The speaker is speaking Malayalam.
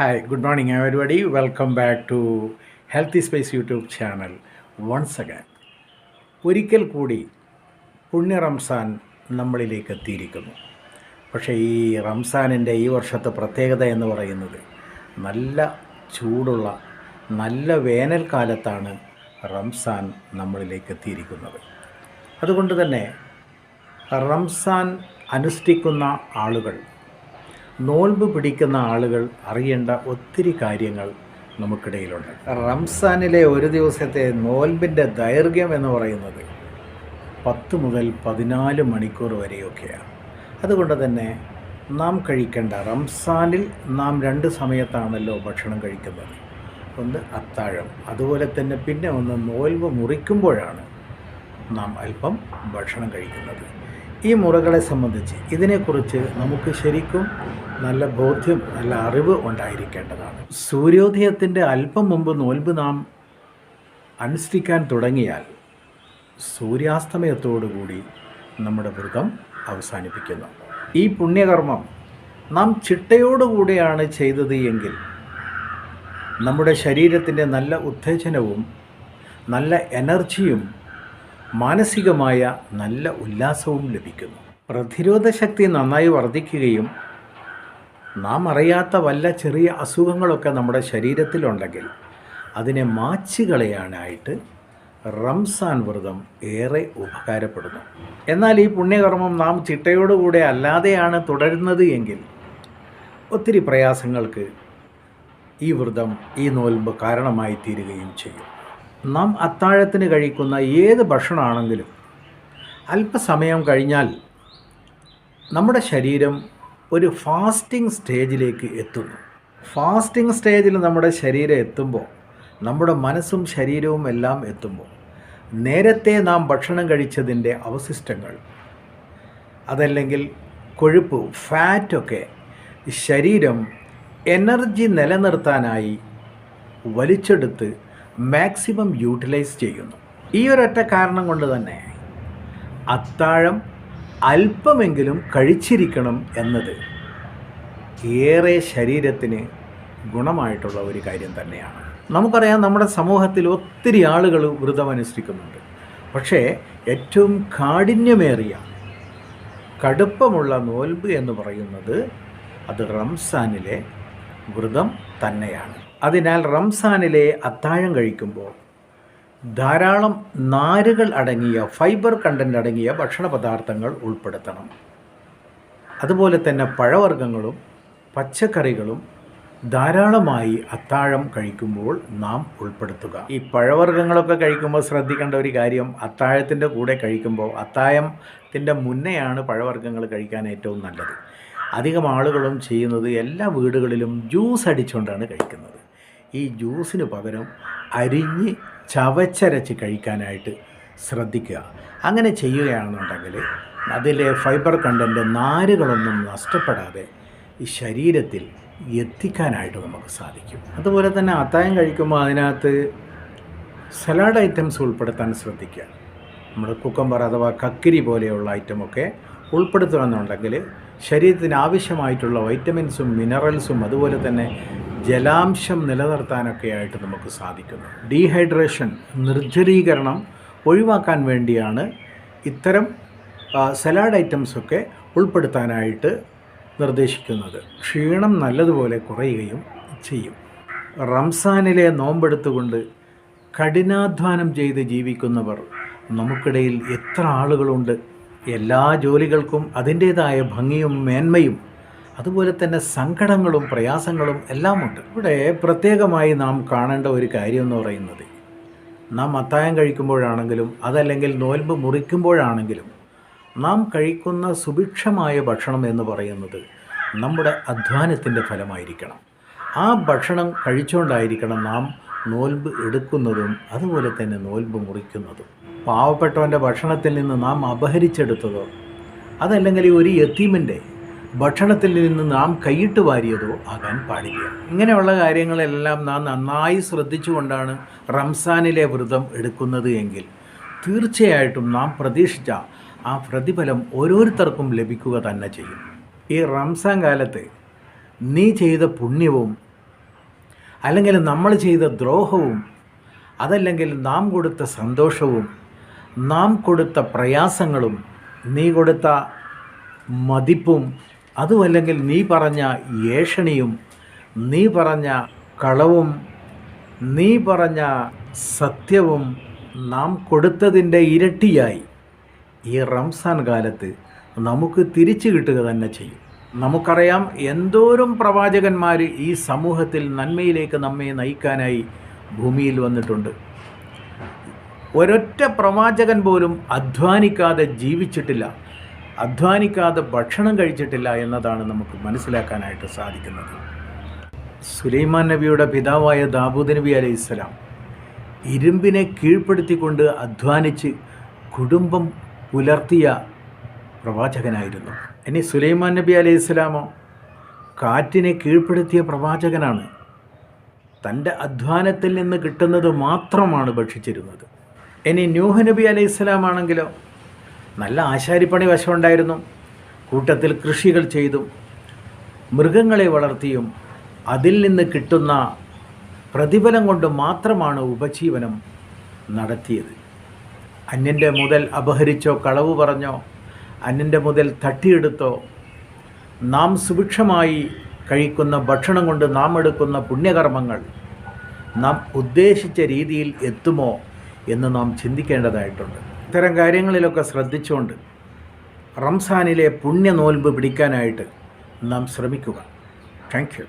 Hi, good morning everybody welcome back to healthy space YouTube channel once again ഒരിക്കൽ കൂടി പുണ്യ റംസാൻ നമ്മളിലേക്ക് എത്തിയിരിക്കുന്നു. പക്ഷേ ഈ റംസാനിന്റെ ഈ വർഷത്തെ പ്രത്യേകത എന്ന് പറയുന്നത് നല്ല ചൂടുള്ള നല്ല വേനൽക്കാലത്താണ് റംസാൻ നമ്മളിലേക്ക് എത്തിയിരിക്കുന്നത്. അതുകൊണ്ട് തന്നെ റംസാൻ അനുഷ്ഠിക്കുന്ന ആളുകൾ നോൽമ്പ് പിടിക്കുന്ന ആളുകൾ അറിയേണ്ട ഒത്തിരി കാര്യങ്ങൾ നമുക്കിടയിലുണ്ട്. റംസാനിലെ ഒരു ദിവസത്തെ നോൽമ്പിന്റെ ദൈർഘ്യം എന്ന് പറയുന്നത് പത്ത് മുതൽ പതിനാല് മണിക്കൂർ വരെയൊക്കെയാണ്. അതുകൊണ്ട് തന്നെ നാം കഴിക്കേണ്ട റംസാനിൽ നാം രണ്ട് സമയത്താണല്ലോ ഭക്ഷണം കഴിക്കുന്നത്. ഒന്ന് അത്താഴം അതുപോലെ തന്നെ പിന്നെ ഒന്ന് നോൽവ് മുറിക്കുമ്പോഴാണ് നാം അല്പം ഭക്ഷണം കഴിക്കുന്നത്. ഈ മുറകളെ സംബന്ധിച്ച് ഇതിനെക്കുറിച്ച് നമുക്ക് ശരിക്കും നല്ല ബോധ്യം നല്ല അറിവ് ഉണ്ടായിരിക്കേണ്ടതാണ്. സൂര്യോദയത്തിന്റെ അല്പം മുമ്പ് നോൽമ്പ് നാം അനുഷ്ഠിക്കാൻ തുടങ്ങിയാൽ സൂര്യാസ്തമയത്തോടുകൂടി നമ്മുടെ വ്രതം അവസാനിപ്പിക്കുന്നു. ഈ പുണ്യകർമ്മം നാം ചിട്ടയോടുകൂടിയാണ് ചെയ്തത് എങ്കിൽ നമ്മുടെ ശരീരത്തിന്റെ നല്ല ഉത്തേജനവും നല്ല എനർജിയും മാനസികമായ നല്ല ഉല്ലാസവും ലഭിക്കുന്നു. പ്രതിരോധ ശക്തി നന്നായി വർദ്ധിക്കുകയും നാം അറിയാത്ത വല്ല ചെറിയ അസുഖങ്ങളൊക്കെ നമ്മുടെ ശരീരത്തിലുണ്ടെങ്കിൽ അതിനെ മാച്ചുകളയാനായിട്ട് റംസാൻ വ്രതം ഏറെ ഉപകാരപ്പെടുന്നു. എന്നാൽ ഈ പുണ്യകർമ്മം നാം ചിട്ടയോടുകൂടെ അല്ലാതെയാണ് തുടരുന്നത് എങ്കിൽ ഒത്തിരി പ്രയാസങ്ങൾക്ക് ഈ വ്രതം ഈ നോൽമ്പ് കാരണമായി തീരുകയും ചെയ്യും. നാം അത്താഴത്തിന് കഴിക്കുന്ന ഏത് ഭക്ഷണമാണെങ്കിലും അല്പസമയം കഴിഞ്ഞാൽ നമ്മുടെ ശരീരം ഒരു ഫാസ്റ്റിംഗ് സ്റ്റേജിലേക്ക് എത്തുന്നു ഫാസ്റ്റിംഗ് സ്റ്റേജിൽ നമ്മുടെ ശരീരം എത്തുമ്പോൾ നമ്മുടെ മനസ്സും ശരീരവും എല്ലാം എത്തുമ്പോൾ നേരത്തെ നാം ഭക്ഷണം കഴിച്ചതിന്റെ അവശിഷ്ടങ്ങൾ അതല്ലെങ്കിൽ കൊഴുപ്പ് ഫാറ്റൊക്കെ ശരീരം എനർജി നിലനിർത്താനായി വലിച്ചെടുത്ത് മാക്സിമം യൂട്ടിലൈസ് ചെയ്യുന്നു. ഈ ഒരൊറ്റ കാരണം കൊണ്ട് തന്നെ അത്താഴം അല്പമെങ്കിലും കഴിച്ചിരിക്കണം എന്നത് ഏറെ ശരീരത്തിന് ഗുണമായിട്ടുള്ള ഒരു കാര്യം തന്നെയാണ്. നമുക്കറിയാം നമ്മുടെ സമൂഹത്തിൽ ഒത്തിരി ആളുകൾ വ്രതം അനുഷ്ഠിക്കുന്നുണ്ട് പക്ഷേ ഏറ്റവും കാഠിന്യമേറിയ കടുപ്പമുള്ള നോൽബ് എന്ന് പറയുന്നത് അത് റംസാനിലെ വ്രതം തന്നെയാണ്. അതിനാൽ റംസാനിലെ അത്താഴം കഴിക്കുമ്പോൾ ധാരാളം നാരുകൾ അടങ്ങിയ ഫൈബർ കണ്ടന്റ് അടങ്ങിയ ഭക്ഷണ പദാർത്ഥങ്ങൾ ഉൾപ്പെടുത്തണം. അതുപോലെ തന്നെ പഴവർഗങ്ങളും പച്ചക്കറികളും ധാരാളമായി അത്താഴം കഴിക്കുമ്പോൾ നാം ഉൾപ്പെടുത്തുക. ഈ പഴവർഗങ്ങളൊക്കെ കഴിക്കുമ്പോൾ ശ്രദ്ധിക്കേണ്ട ഒരു കാര്യം അത്താഴത്തിന്റെ കൂടെ കഴിക്കുമ്പോൾ അത്താഴത്തിന്റെ മുന്നെയാണ് പഴവർഗങ്ങൾ കഴിക്കാൻ ഏറ്റവും നല്ലത്. അധികം ആളുകളും ചെയ്യുന്നത് എല്ലാ വീടുകളിലും ജ്യൂസ് അടിച്ചുകൊണ്ടാണ് കഴിക്കുന്നത്. ഈ ജ്യൂസിന് പകരം അരിഞ്ഞ് ചവച്ചരച്ച് കഴിക്കാനായിട്ട് ശ്രദ്ധിക്കുക. അങ്ങനെ ചെയ്യുകയാണെന്നുണ്ടെങ്കിൽ അതിലെ ഫൈബർ കണ്ടന്റ് നാരുകളൊന്നും നഷ്ടപ്പെടാതെ ഈ ശരീരത്തിൽ എത്തിക്കാനായിട്ട് നമുക്ക് സാധിക്കും. അതുപോലെ തന്നെ അത്തായം കഴിക്കുമ്പോൾ അതിനകത്ത് സലാഡ് ഐറ്റംസ് ഉൾപ്പെടുത്താൻ ശ്രദ്ധിക്കുക. നമ്മുടെ കുക്കമ്പർ അഥവാ കക്കിരി പോലെയുള്ള ഐറ്റമൊക്കെ ഉൾപ്പെടുത്തുകയെന്നുണ്ടെങ്കിൽ ശരീരത്തിന് ആവശ്യമായിട്ടുള്ള വൈറ്റമിൻസും മിനറൽസും അതുപോലെ തന്നെ ജലാംശം നിലനിർത്താനൊക്കെ ആയിട്ട് നമുക്ക് സാധിക്കുന്നു. ഡീഹൈഡ്രേഷൻ നിർജലീകരണം ഒഴിവാക്കാൻ വേണ്ടിയാണ് ഇത്തരം സലാഡ് ഐറ്റംസൊക്കെ ഉൾപ്പെടുത്താനായിട്ട് നിർദ്ദേശിക്കുന്നത്. ക്ഷീണം നല്ലതുപോലെ കുറയുകയും ചെയ്യും. റംസാനിലെ നോമ്പെടുത്തുകൊണ്ട് കഠിനാധ്വാനം ചെയ്ത് ജീവിക്കുന്നവർ നമുക്കിടയിൽ എത്ര ആളുകളുണ്ട്. എല്ലാ ജോലികൾക്കും അതിന്റേതായ ഭംഗിയും മേന്മയും അതുപോലെ തന്നെ സങ്കടങ്ങളും പ്രയാസങ്ങളും എല്ലാമുണ്ട്. ഇവിടെ പ്രത്യേകമായി നാം കാണേണ്ട ഒരു കാര്യം എന്ന് പറയുന്നത് നാം അത്തായം കഴിക്കുമ്പോഴാണെങ്കിലും അതല്ലെങ്കിൽ നോൽമ്പ് മുറിക്കുമ്പോഴാണെങ്കിലും നാം കഴിക്കുന്ന സുഭിക്ഷമായ ഭക്ഷണം എന്ന് പറയുന്നത് നമ്മുടെ അധ്വാനത്തിന്റെ ഫലമായിരിക്കണം. ആ ഭക്ഷണം കഴിച്ചുകൊണ്ടായിരിക്കണം നാം നോൽമ്പ് എടുക്കുന്നതും അതുപോലെ തന്നെ നോൽമ്പ് മുറിക്കുന്നതും. പാവപ്പെട്ടവന്റെ ഭക്ഷണത്തിൽ നിന്ന് നാം അപഹരിച്ചെടുത്തതോ അതല്ലെങ്കിൽ ഒരു യത്തീമിന്റെ ഭക്ഷണത്തിൽ നിന്ന് നാം കൈയിട്ട് വാരിയതോ ആകാൻ പാടില്ല. ഇങ്ങനെയുള്ള കാര്യങ്ങളെല്ലാം നാം നന്നായി ശ്രദ്ധിച്ചുകൊണ്ടാണ് റംസാനിലെ വ്രതം എടുക്കുന്നത് എങ്കിൽ തീർച്ചയായിട്ടും നാം പ്രതീക്ഷിച്ച ആ പ്രതിഫലം ഓരോരുത്തർക്കും ലഭിക്കുക തന്നെ ചെയ്യും. ഈ റംസാൻ കാലത്ത് നീ ചെയ്ത പുണ്യവും അല്ലെങ്കിൽ നമ്മൾ ചെയ്ത ദ്രോഹവും അതല്ലെങ്കിൽ നാം കൊടുത്ത സന്തോഷവും നാം കൊടുത്ത പ്രയാസങ്ങളും നീ കൊടുത്ത മതിപ്പും അതുമല്ലെങ്കിൽ നീ പറഞ്ഞ ഏഷണിയും നീ പറഞ്ഞ കളവും നീ പറഞ്ഞ സത്യവും നാം കൊടുത്തതിന്റെ ഇരട്ടിയായി. ഈ റംസാൻ കാലത്ത് നമുക്ക് തിരിച്ചു കിട്ടുക തന്നെ ചെയ്യും. നമുക്കറിയാം എന്തോരം പ്രവാചകന്മാർ ഈ സമൂഹത്തിൽ നന്മയിലേക്ക് നമ്മെ നയിക്കാനായി ഭൂമിയിൽ വന്നിട്ടുണ്ട്. ഒരൊറ്റ പ്രവാചകൻ പോലും അധ്വാനിക്കാതെ ജീവിച്ചിട്ടില്ല. അധ്വാനിക്കാതെ ഭക്ഷണം കഴിച്ചിട്ടില്ല എന്നതാണ് നമുക്ക് മനസ്സിലാക്കാനായിട്ട് സാധിക്കുന്നത്. സുലൈമാൻ നബിയുടെ പിതാവായ ദാബൂദ് നബി അലൈഹി ഇസ്ലാം ഇരുമ്പിനെ കീഴ്പ്പെടുത്തിക്കൊണ്ട് അധ്വാനിച്ച് കുടുംബം പുലർത്തിയ പ്രവാചകനായിരുന്നു. ഇനി സുലൈമാൻ നബി അലൈഹി ഇസ്ലാമോ കാറ്റിനെ കീഴ്പ്പെടുത്തിയ പ്രവാചകനാണ്. തന്റെ അധ്വാനത്തിൽ നിന്ന് കിട്ടുന്നത് മാത്രമാണ് ഭക്ഷിച്ചിരുന്നത്. ഇനി ന്യൂഹ് നബി അലൈഹി സ്വലാം ആണെങ്കിലോ? നല്ല ആശാരിപ്പണി വശമുണ്ടായിരുന്നു. കൂട്ടത്തിൽ കൃഷികൾ ചെയ്തും മൃഗങ്ങളെ വളർത്തിയും അതിൽ നിന്ന് കിട്ടുന്ന പ്രതിഫലം കൊണ്ട് മാത്രമാണ് ഉപജീവനം നടത്തിയത്. അന്യന്റെ മുതൽ അപഹരിച്ചോ കളവ് പറഞ്ഞോ അന്യന്റെ മുതൽ തട്ടിയെടുത്തോ നാം സുഭിക്ഷമായി കഴിക്കുന്ന ഭക്ഷണം കൊണ്ട് നാം എടുക്കുന്ന പുണ്യകർമ്മങ്ങൾ നാം ഉദ്ദേശിച്ച രീതിയിൽ എത്തുമോ എന്ന് നാം ചിന്തിക്കേണ്ടതായിട്ടുണ്ട്. ഇത്തരം കാര്യങ്ങളിലൊക്കെ ശ്രദ്ധിച്ചുകൊണ്ട് റംസാനിലെ പുണ്യ നോൽമ്പ് പിടിക്കാനായിട്ട് നാം ശ്രമിക്കുക. താങ്ക്